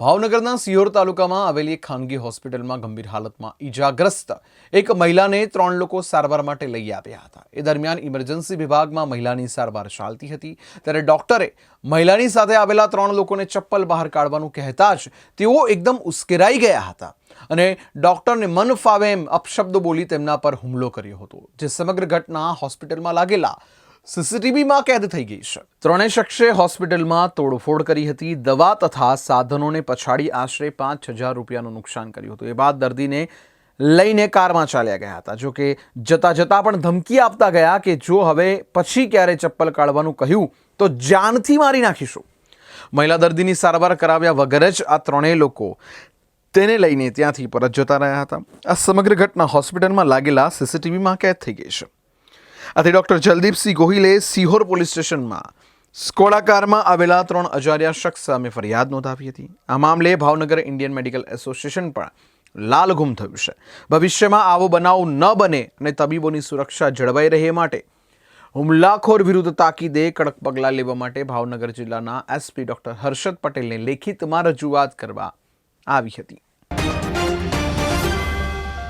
ભાવનગરના સિયોર તાલુકામાં આવેલી એક ખાનગી હોસ્પિટલમાં ગંભીર હાલતમાં ઈજાગ્રસ્ત એક મહિલાને ત્રણ લોકો સારવાર માટે લઈ આવ્યા હતા. એ દરમિયાન ઇમરજન્સી વિભાગમાં મહિલાની સારવાર ચાલતી હતી. ત્યારે ડોક્ટરે મહિલાની સાથે આવેલા ત્રણ લોકોને ચપ્પલ બહાર કાઢવાનું કહેતા જ તેઓ એકદમ ઉશ્કેરાઈ ગયા હતા અને ડોક્ટરને મન ફાવે એમ અપશબ્દો બોલી તેમના પર હુમલો કર્યો હતો, જે સમગ્ર ઘટના હોસ્પિટલમાં લાગેલા સીસીટીવીમાં કેદ થઈ ગઈ છે. ત્રણેય શખ્સે હોસ્પિટલમાં તોડફોડ કરી હતી. દવા તથા સાધનોને પછાડી આશરે પાંચ હજાર રૂપિયાનું નુકસાન કર્યું હતું. એ બાદ દર્દીને લઈને કારમાં ચાલ્યા ગયા હતા. જો કે જતા જતા પણ ધમકી આપતા ગયા કે જો હવે પછી ક્યારે ચપ્પલ કાઢવાનું કહ્યું તો જાનથી મારી નાખીશું. મહિલા દર્દીની સારવાર કરાવ્યા વગર જ આ ત્રણેય લોકો તેને લઈને ત્યાંથી પરત જતા રહ્યા હતા. આ સમગ્ર ઘટના હોસ્પિટલમાં લાગેલા સીસીટીવીમાં કેદ થઈ ગઈ છે. આથી ડૉક્ટર જલદીપસિંહ ગોહિલે સિહોર પોલીસ સ્ટેશનમાં સ્કોડાકારમાં આવેલા ત્રણ અજાર્યા શખ્સ સામે ફરિયાદ નોંધાવી હતી. આ મામલે ભાવનગર ઇન્ડિયન મેડિકલ એસોસિએશન પણ લાલઘુમ થયું છે. ભવિષ્યમાં આવો બનાવ ન બને અને તબીબોની સુરક્ષા જળવાઈ રહે માટે હુમલાખોર વિરુદ્ધ તાકીદે કડક પગલાં લેવા માટે ભાવનગર જિલ્લાના એસપી ડૉક્ટર હર્ષદ પટેલને લેખિતમાં રજૂઆત કરવા આવી હતી.